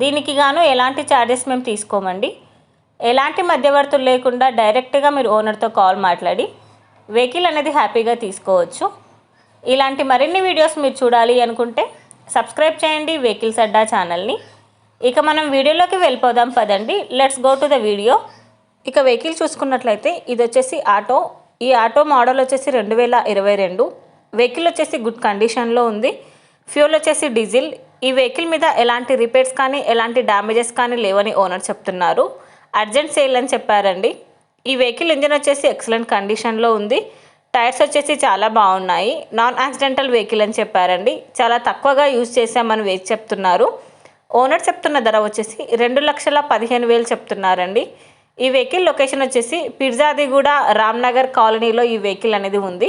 దీనికి గాను ఎలాంటి ఛార్జెస్ మేము తీసుకోమండి. ఎలాంటి మధ్యవర్తులు లేకుండా డైరెక్ట్గా మీరు ఓనర్తో కాల్ మాట్లాడి వెహికల్ అనేది హ్యాపీగా తీసుకోవచ్చు. ఇలాంటి మరిన్ని వీడియోస్ మీరు చూడాలి అనుకుంటే సబ్స్క్రైబ్ చేయండి వెహికల్స్ అడ్డా ఛానల్ని ఇక మనం వీడియోలోకి వెళ్ళిపోదాం పదండి. Let's go to the video ఇక వెహికల్ చూసుకున్నట్లయితే ఇది వచ్చేసి ఆటో. ఈ ఆటో మోడల్ వచ్చేసి రెండు వేల ఇరవై రెండు. వెహికల్ వచ్చేసి గుడ్ కండిషన్లో ఉంది. ఫ్యూల్ వచ్చేసి డీజిల్. ఈ వెహికల్ మీద ఎలాంటి రిపేర్స్ కానీ ఎలాంటి డ్యామేజెస్ కానీ లేవని ఓనర్ చెప్తున్నారు. అర్జెంట్ సేల్ అని చెప్పారండి. ఈ వెహికల్ ఇంజిన్ వచ్చేసి ఎక్సలెంట్ కండిషన్లో ఉంది. టైర్స్ వచ్చేసి చాలా బాగున్నాయి. నాన్ యాక్సిడెంటల్ వెహికల్ అని చెప్పారండి. చాలా తక్కువగా యూజ్ చేసామని వేసి చెప్తున్నారు. ఓనర్ చెప్తున్న ధర వచ్చేసి రెండు లక్షల పదిహేను వేలు చెప్తున్నారండి. ఈ వెహికల్ లొకేషన్ వచ్చేసి పిర్జాదిగూడ రామ్నగర్ కాలనీలో ఈ వెహికల్ అనేది ఉంది.